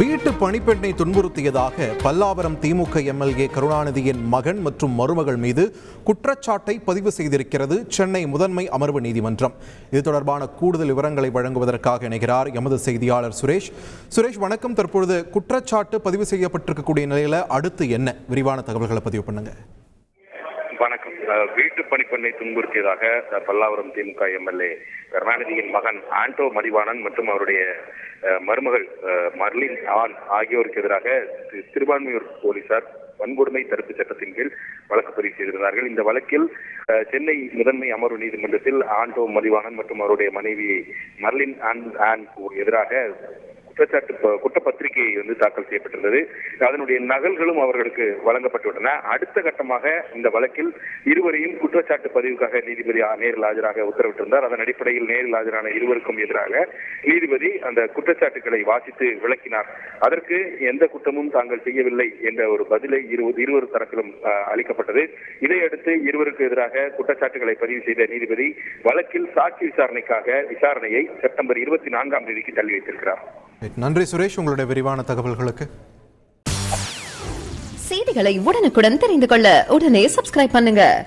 வீட்டு பணிப்பெண்ணை துன்புறுத்தியதாக பல்லாவரம் திமுக எம்எல்ஏ கருணாநிதியின் மகன் மற்றும் மருமகள் மீது குற்றச்சாட்டை பதிவு செய்திருக்கிறது சென்னை முதன்மை அமர்வு நீதிமன்றம். இது தொடர்பான கூடுதல் விவரங்களை வழங்குவதற்காக இணைகிறார் எமது செய்தியாளர் சுரேஷ். சுரேஷ் வணக்கம். தற்பொழுது குற்றச்சாட்டு பதிவு செய்யப்பட்டிருக்கக்கூடிய நிலையில் அடுத்து என்ன? விரிவான தகவல்களை பதிவு பண்ணுங்கள் வணக்கம். வீட்டு பணிப்பெண்ணை துன்புறுத்தியதாக பல்லாவரம் திமுக எம்எல்ஏ கருணாநிதியின் மகன் ஆண்டோ மதிவாணன் மற்றும் அவருடைய மருமகள் மர்லின் ஆன் ஆகியோருக்கு எதிராக சிறுபான்மையூர் போலீசார் வன்கொடுமை தடுப்பு சட்டத்தின் கீழ் வழக்கு பதிவு செய்திருந்தார்கள். இந்த வழக்கில் சென்னை முதன்மை அமர்வு நீதிமன்றத்தில் ஆண்டோ மதிவாணன் மற்றும் அவருடைய மனைவி மர்லின் ஆன் ஆன் எதிராக குற்றச்சாட்டு குற்றப்பத்திரிகை வந்து தாக்கல் செய்யப்பட்டிருந்தது. அதனுடைய நகல்களும் அவர்களுக்கு வழங்கப்பட்டுவிட்டன. அடுத்த கட்டமாக இந்த வழக்கில் இருவரையும் குற்றச்சாட்டு பதிவுக்காக நீதிபதி நேரில் ஆஜராக உத்தரவிட்டிருந்தார். அதன் அடிப்படையில் நேரில் ஆஜரான இருவருக்கும் எதிராக நீதிபதி அந்த குற்றச்சாட்டுகளை வாசித்து விளக்கினார். அதற்கு எந்த குற்றமும் தாங்கள் செய்யவில்லை என்ற ஒரு பதிலை இரு இருவர் தரப்பிலும் அளிக்கப்பட்டது. இதையடுத்து இருவருக்கு எதிராக குற்றச்சாட்டுகளை பதிவு செய்த நீதிபதி வழக்கில் சாட்சி விசாரணைக்காக விசாரணையை செப்டம்பர் இருபத்தி நான்காம் தேதிக்கு தள்ளி வைத்திருக்கிறார். நன்றி சுரேஷ் உங்களுடைய விரிவான தகவல்களுக்கு. செய்திகளை உடனுக்குடன் தெரிந்து கொள்ள உடனே சப்ஸ்கிரைப் பண்ணுங்க.